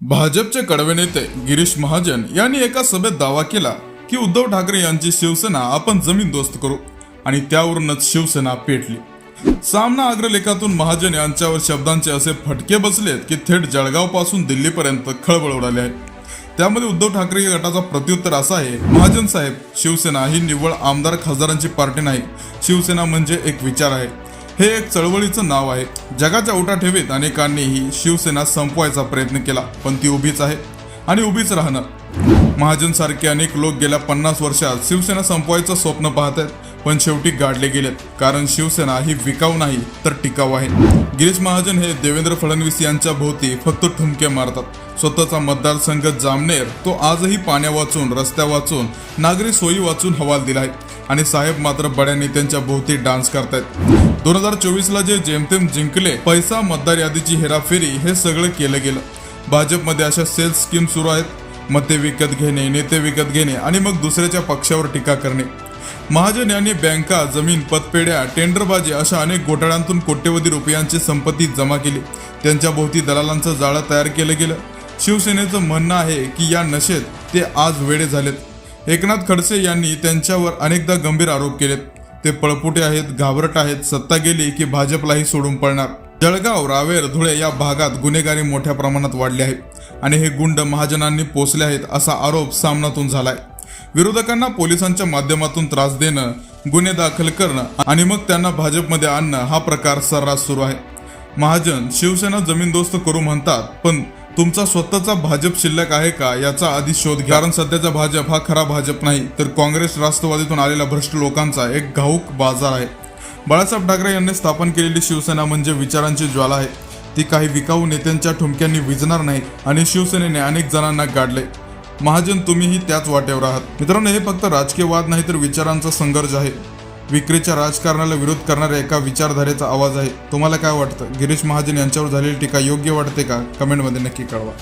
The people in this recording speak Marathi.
भाजपचे कडवे नेते गिरीश महाजन यांनी एका सभेत दावा केला की उद्धव ठाकरे यांची शिवसेना आपण जमीन दोस्त करू आणि त्यावरूनच शिवसेना पेटली. सामना अग्रलेखातून महाजन यांच्यावर शब्दांचे असे फटके बसलेत की थेट जळगावपासून दिल्लीपर्यंत खळबळ उडाली आहे. त्यामध्ये उद्धव ठाकरे या गटाचा प्रत्युत्तर असा आहे महाजन साहेब शिवसेना ही निव्वळ आमदार खासदारांची पार्टी नाही. शिवसेना म्हणजे एक विचार आहे. हे एक चळवळीचं नाव आहे. जगाच्या उठाठेवीत ठेवीत अनेकांनीही शिवसेना संपवायचा प्रयत्न केला पण ती उभीच आहे आणि उभीच राहणार. महाजन सारखे अनेक लोक गेल्या पन्नास वर्षात शिवसेना संपवायचं स्वप्न पाहत आहेत पण शेवटी गाडले गेलेत. कारण शिवसेना ही विकाऊ नाही तर टिकाऊ आहे. गिरीश महाजन हे देवेंद्र फडणवीस यांच्या भोवती फक्त ठुमके मारतात. स्वतःचा मतदारसंघ जामनेर तो आजही पाण्या वाचून रस्त्या वाचून नागरी सोयी वाचून हवाल दिला आहे. आणि साहेब मात्र बड्या नेत्यांच्या भोवती डान्स करतायत. दोन हजार चोवीस ला जे जेमतेम जिंकले पैसा मतदार यादीची हेराफेरी हे सगळं केलं गेलं. भाजपमध्ये अशा सेल्स स्कीम सुरू आहेत. मते विकत घेणे नेते विकत घेणे आणि मग दुसऱ्याच्या पक्षावर टीका करणे. महाजन यांनी बँका जमीन पतपेढ्या टेंडरबाजी अशा अनेक घोटाळ्यांतून कोट्यवधी रुपयांची संपत्ती जमा केली. त्यांच्या भोवती दलालांचं जाळं तयार केलं गेलं. शिवसेनेचं म्हणणं आहे की या नशेत ते आज वेडे झालेत. एकनाथ खडसे यांनी त्यांच्यावर अनेकदा गंभीर आरोप केलेत. ते पळपुटे आहेत घाबरट आहेत सत्ता गेली की भाजपलाही सोडून पळणार. जळगाव रावेर धुळे या भागात गुन्हेगारी मोठ्या प्रमाणात वाढली आहे आणि हे गुंड महाजनांनी पोचले आहेत असा आरोप सामनातून झालाय. विरोधकांना पोलिसांच्या माध्यमातून त्रास देणं गुन्हे दाखल करणं आणि मग त्यांना भाजपमध्ये आणणं हा प्रकार सर्रास सुरू आहे. महाजन शिवसेना जमीनदोस्त करू म्हणतात पण तुमचा स्वतःचा भाजप शिल्लक आहे का याचा आधी शोध घ्या. कारण सध्याचा भाजप हा खरा भाजप नाही तर काँग्रेस राष्ट्रवादीतून आलेला भ्रष्ट लोकांचा एक घाऊक बाजार आहे. बाळासाहेब ठाकरे यांनी स्थापन केलेली शिवसेना म्हणजे विचारांची ज्वाला आहे. ती काही विकाऊ नेत्यांच्या ठुमक्यांनी विजणार नाही आणि शिवसेनेने अनेक जणांना गाडले. महाजन तुम्हीही त्याच वाटेवर आहात. मित्रांनो हे फक्त राजकीय वाद नाही तर विचारांचा संघर्ष आहे. विक्रीच्या राजकारणाला विरोध करणाऱ्या एका विचारधारेचा आवाज आहे. तुम्हाला काय वाटतं? गिरीश महाजन यांच्यावर झालेली टीका योग्य वाटते का? कमेंटमध्ये नक्की कळवा.